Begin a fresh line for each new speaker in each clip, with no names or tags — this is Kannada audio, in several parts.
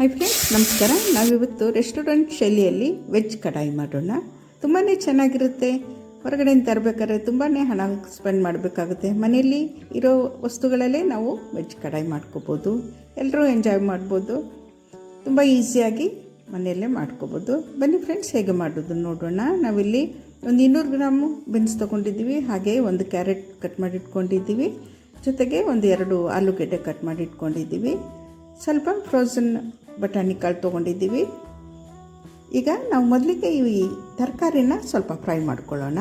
ಹಾಯ್ ಫ್ರೆಂಡ್ಸ್ ನಮಸ್ಕಾರ. ನಾವಿವತ್ತು ರೆಸ್ಟೋರೆಂಟ್ ಶೈಲಿಯಲ್ಲಿ ವೆಜ್ ಕಡಾಯಿ ಮಾಡೋಣ. ತುಂಬಾ ಚೆನ್ನಾಗಿರುತ್ತೆ. ಹೊರಗಡೆಯಿಂದ ತರಬೇಕಾದ್ರೆ ತುಂಬಾ ಹಣ ಸ್ಪೆಂಡ್ ಮಾಡಬೇಕಾಗುತ್ತೆ. ಮನೆಯಲ್ಲಿ ಇರೋ ವಸ್ತುಗಳಲ್ಲೇ ನಾವು ವೆಜ್ ಕಡಾಯಿ ಮಾಡ್ಕೋಬೋದು. ಎಲ್ಲರೂ ಎಂಜಾಯ್ ಮಾಡ್ಬೋದು. ತುಂಬ ಈಸಿಯಾಗಿ ಮನೆಯಲ್ಲೇ ಮಾಡ್ಕೋಬೋದು. ಬನ್ನಿ ಫ್ರೆಂಡ್ಸ್ ಹೇಗೆ ಮಾಡೋದು ನೋಡೋಣ. ನಾವಿಲ್ಲಿ ಒಂದು ಇನ್ನೂರು ಗ್ರಾಮು ಬೆನ್ಸ್ ತೊಗೊಂಡಿದ್ದೀವಿ. ಹಾಗೆ ಒಂದು ಕ್ಯಾರೆಟ್ ಕಟ್ ಮಾಡಿ ಇಟ್ಕೊಂಡಿದ್ದೀವಿ ಜೊತೆಗೆ ಒಂದು ಎರಡು ಆಲೂಗೆಡ್ಡೆ ಕಟ್ ಮಾಡಿ ಇಟ್ಕೊಂಡಿದ್ದೀವಿ ಸ್ವಲ್ಪ ಫ್ರೋಝನ್ ಬಟಾಣಿ ಕಾಳು ತೊಗೊಂಡಿದ್ದೀವಿ. ಈಗ ನಾವು ಮೊದಲಿಗೆ ಈ ತರಕಾರಿನ ಸ್ವಲ್ಪ ಫ್ರೈ ಮಾಡ್ಕೊಳ್ಳೋಣ.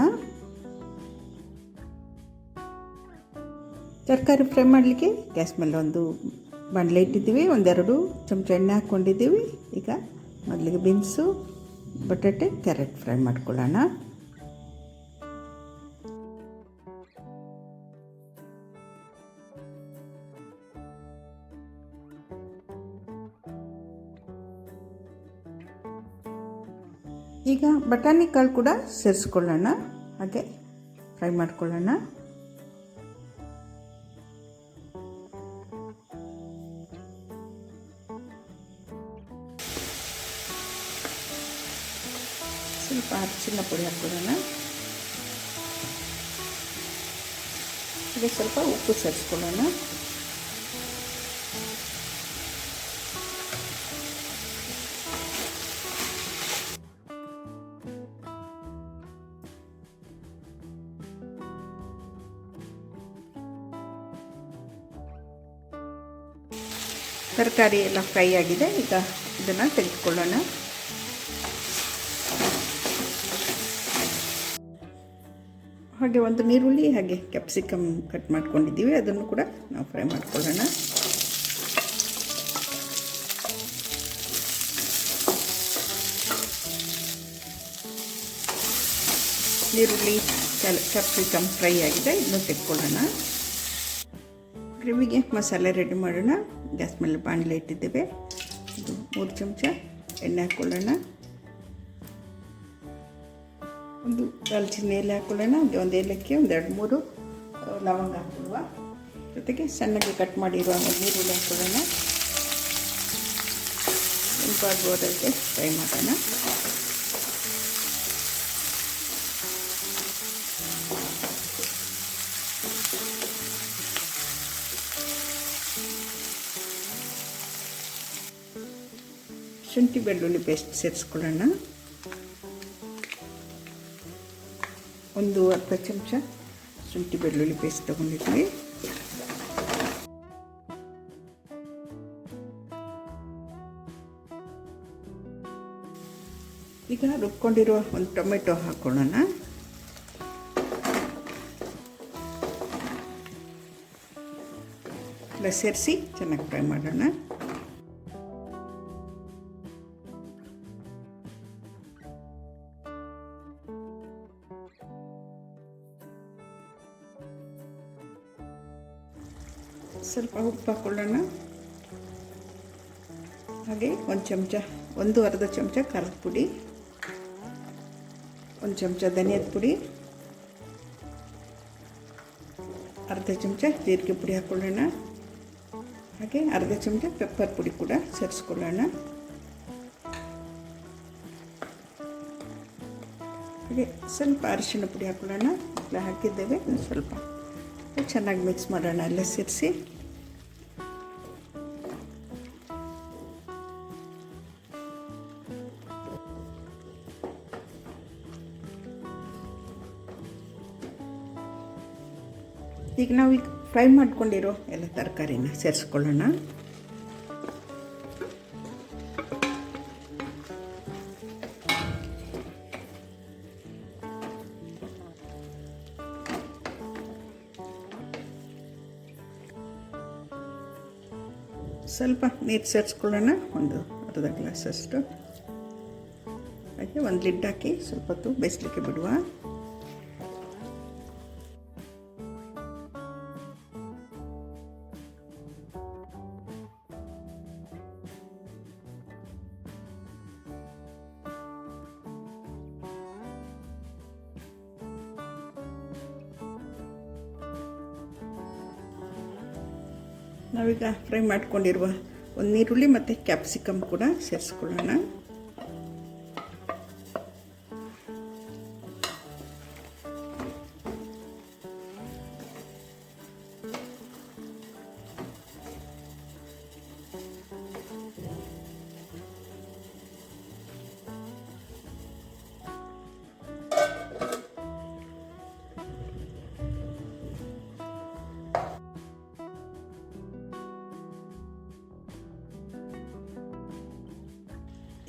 ತರಕಾರಿ ಫ್ರೈ ಮಾಡಲಿಕ್ಕೆ ಗ್ಯಾಸ್ ಮೇಲೆ ಒಂದು ಬಾಣಲೆ ಇಟ್ಟಿದ್ದೀವಿ, ಒಂದೆರಡು ಚಮಚ ಎಣ್ಣೆ ಹಾಕ್ಕೊಂಡಿದ್ದೀವಿ. ಈಗ ಮೊದಲಿಗೆ ಬೀನ್ಸು, ಬಟಾಟೆ, ಕ್ಯಾರೆಟ್ ಫ್ರೈ ಮಾಡ್ಕೊಳ್ಳೋಣ. ಈಗ ಬಟಾಣಿ ಕಾಳು ಕೂಡ ಸೇರಿಸ್ಕೊಳ್ಳೋಣ. ಹಾಗೆ ಫ್ರೈ ಮಾಡ್ಕೊಳ್ಳೋಣ. ಸ್ವಲ್ಪ ಅರಿಶಿನ ಪುಡಿ ಹಾಕ್ಕೊಳ್ಳೋಣ. ಹಾಗೆ ಸ್ವಲ್ಪ ಉಪ್ಪು ಸೇರಿಸ್ಕೊಳ್ಳೋಣ. ತರಕಾರಿ ಎಲ್ಲ ಫ್ರೈ ಆಗಿದೆ, ಈಗ ಇದನ್ನು ತೆಗೆದುಕೊಳ್ಳೋಣ. ಹಾಗೆ ಒಂದು ನೀರುಳ್ಳಿ, ಹಾಗೆ ಕ್ಯಾಪ್ಸಿಕಮ್ ಕಟ್ ಮಾಡ್ಕೊಂಡಿದ್ದೀವಿ, ಅದನ್ನು ಕೂಡ ನಾವು ಫ್ರೈ ಮಾಡ್ಕೊಳ್ಳೋಣ. ನೀರುಳ್ಳಿ ಕ್ಯಾಪ್ಸಿಕಮ್ ಫ್ರೈ ಆಗಿದೆ, ಇದನ್ನು ತೆಗೆದುಕೊಳ್ಳೋಣ. ಗ್ರೇವಿಗೆ ಮಸಾಲೆ ರೆಡಿ ಮಾಡೋಣ. ಗ್ಯಾಸ್ ಮೇಲೆ ಬಾಣಲೆ ಇಟ್ಟಿದ್ದೇವೆ. ಇದು ಮೂರು ಚಮಚ ಎಣ್ಣೆ ಹಾಕ್ಕೊಳ್ಳೋಣ ಒಂದು ದಾಲ್ಚಿನ್ನಿ ಎಲೆ ಹಾಕ್ಕೊಳ್ಳೋಣ ಒಂದು ಏಲಕ್ಕಿ, ಒಂದು ಎರಡು ಮೂರು ಲವಂಗ ಹಾಕೊಳ್ಳುವ ಜೊತೆಗೆ ಸಣ್ಣಗೆ ಕಟ್ ಮಾಡಿರುವ ನೀರುಳ್ಳಿ ಹಾಕ್ಕೊಳ್ಳೋಣ ಸ್ವಲ್ಪ ಗೋಡಕ್ಕೆ ಫ್ರೈ ಮಾಡೋಣ. ಶುಂಠಿ ಬೆಳ್ಳುಳ್ಳಿ ಪೇಸ್ಟ್ ಸೇರಿಸ್ಕೊಳ್ಳೋಣ. ಒಂದು ಅರ್ಧ ಚಮಚ ಶುಂಠಿ ಬೆಳ್ಳುಳ್ಳಿ ಪೇಸ್ಟ್ ತಗೊಂಡಿದ್ವಿ. ಈಗ ರುಬ್ಕೊಂಡಿರೋ ಒಂದು ಟೊಮೆಟೊ ಹಾಕ್ಕೊಳ್ಳೋಣ ಎಲ್ಲ ಸೇರಿಸಿ ಚೆನ್ನಾಗಿ ಫ್ರೈ ಮಾಡೋಣ. ಸ್ವಲ್ಪ ಉಪ್ಪು ಹಾಕೊಳ್ಳೋಣ. ಹಾಗೆ ಒಂದು ಚಮಚ ಒಂದು ಅರ್ಧ ಚಮಚ ಖಾರದ ಪುಡಿ, ಒಂದು ಚಮಚ ಧನಿಯದ ಪುಡಿ, ಅರ್ಧ ಚಮಚ ಜೀರಿಗೆ ಪುಡಿ ಹಾಕ್ಕೊಳ್ಳೋಣ ಹಾಗೆ ಅರ್ಧ ಚಮಚ ಪೆಪ್ಪರ್ ಪುಡಿ ಕೂಡ ಸೇರಿಸ್ಕೊಳ್ಳೋಣ. ಹಾಗೆ ಸ್ವಲ್ಪ ಅರಿಶಿಣ ಪುಡಿ ಹಾಕ್ಕೊಳ್ಳೋಣ ಎಲ್ಲ ಹಾಕಿದ್ದೇವೆ ಸ್ವಲ್ಪ ಚೆನ್ನಾಗಿ ಮಿಕ್ಸ್ ಮಾಡೋಣ ಎಲ್ಲ ಸೇರಿಸಿ. ಈಗ ನಾವೀಗ ಫ್ರೈ ಮಾಡ್ಕೊಂಡಿರೋ ಎಲ್ಲ ತರಕಾರಿನ ಸೇರಿಸ್ಕೊಳ್ಳೋಣ. ಸ್ವಲ್ಪ ನೀರು ಸೇರಿಸ್ಕೊಳ್ಳೋಣ. ಒಂದು ಅರ್ಧ ಗ್ಲಾಸಷ್ಟು ಹಾಗೆ ಒಂದು ಲಿಡ್ ಹಾಕಿ ಸ್ವಲ್ಪ ಹೊತ್ತು ಬೇಯಿಸ್ಲಿಕ್ಕೆ ಬಿಡುವ. ನಾವೀಗ ಫ್ರೈ ಮಾಡ್ಕೊಂಡಿರುವ ಒಂದು ಈರುಳ್ಳಿ ಮತ್ತು ಕ್ಯಾಪ್ಸಿಕಮ್ ಕೂಡ ಸೇರಿಸ್ಕೊಳ್ಳೋಣ.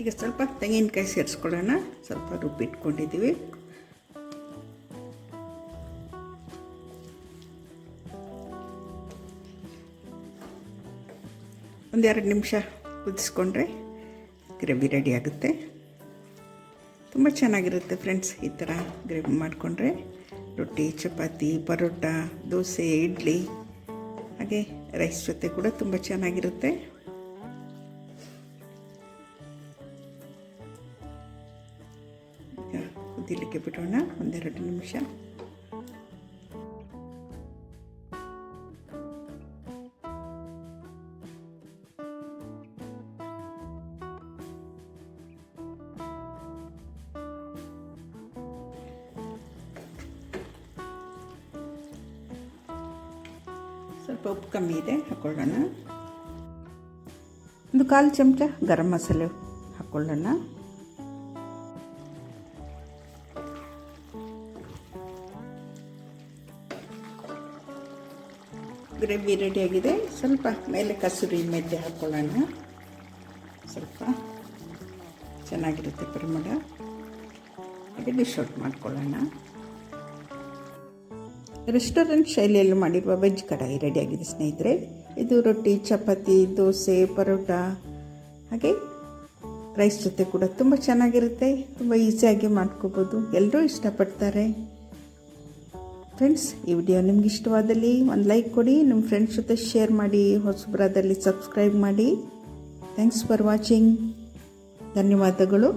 ಈಗ ಸ್ವಲ್ಪ ತೆಂಗಿನಕಾಯಿ ಸೇರಿಸ್ಕೊಳ್ಳೋಣ. ಸ್ವಲ್ಪ ರುಬ್ಬಿಟ್ಕೊಂಡಿದ್ದೀವಿ ಒಂದೆರಡು ನಿಮಿಷ ಕುದಿಸ್ಕೊಂಡ್ರೆ ಗ್ರೇವಿ ರೆಡಿ ಆಗುತ್ತೆ. ತುಂಬ ಚೆನ್ನಾಗಿರುತ್ತೆ ಫ್ರೆಂಡ್ಸ್ ಈ ಥರ ಗ್ರೇವಿ ಮಾಡಿಕೊಂಡ್ರೆ. ರೊಟ್ಟಿ, ಚಪಾತಿ, ಪರೋಟ, ದೋಸೆ, ಇಡ್ಲಿ, ಹಾಗೆ ರೈಸ್ ಜೊತೆ ಕೂಡ ತುಂಬ ಚೆನ್ನಾಗಿರುತ್ತೆ. ಕುದಿಲಿಕ್ಕೆ ಬಿಡೋಣ, ಒಂದೆರಡು ನಿಮಿಷ. ಸ್ವಲ್ಪ ಉಪ್ಪು ಕಮ್ಮಿ ಇದೆ, ಹಾಕೊಳ್ಳೋಣ. ಒಂದು ಕಾಲು ಚಮಚ ಗರಂ ಮಸಾಲೆ ಹಾಕ್ಕೊಳ್ಳೋಣ ಗ್ರೇವಿ ರೆಡಿಯಾಗಿದೆ ಸ್ವಲ್ಪ ಮೇಲೆ ಕಸೂರಿ ಮೆಂತೆ ಹಾಕ್ಕೊಳ್ಳೋಣ ಸ್ವಲ್ಪ ಚೆನ್ನಾಗಿರುತ್ತೆ ಪರಿಮಳ. ಹಾಗೆ ಡಿಶ್ ಔಟ್ ಮಾಡ್ಕೊಳ್ಳೋಣ. ರೆಸ್ಟೋರೆಂಟ್ ಶೈಲಿಯಲ್ಲಿ ಮಾಡಿರುವ ವೆಜ್ ಕಡಾಯಿ ರೆಡಿಯಾಗಿದೆ ಸ್ನೇಹಿತರೆ. ಇದು ರೊಟ್ಟಿ, ಚಪಾತಿ, ದೋಸೆ, ಪರೋಟ, ಹಾಗೆ ರೈಸ್ ಜೊತೆ ಕೂಡ ತುಂಬ ಚೆನ್ನಾಗಿರುತ್ತೆ. ತುಂಬ ಈಸಿಯಾಗಿ ಮಾಡ್ಕೋಬೋದು. ಎಲ್ಲರೂ ಇಷ್ಟಪಡ್ತಾರೆ. ಫ್ರೆಂಡ್ಸ್ ಈ ವಿಡಿಯೋ ನಿಮ್ಗೆ ಇಷ್ಟವಾದಲ್ಲಿ ಒಂದು ಲೈಕ್ ಕೊಡಿ, ನಿಮ್ಮ ಫ್ರೆಂಡ್ಸ್ ಜೊತೆ ಶೇರ್ ಮಾಡಿ ಹೊಸಬ್ರಾದಲ್ಲಿ ಸಬ್ಸ್ಕ್ರೈಬ್ ಮಾಡಿ. ಥ್ಯಾಂಕ್ಸ್ ಫಾರ್ ವಾಚಿಂಗ್ ಧನ್ಯವಾದಗಳು.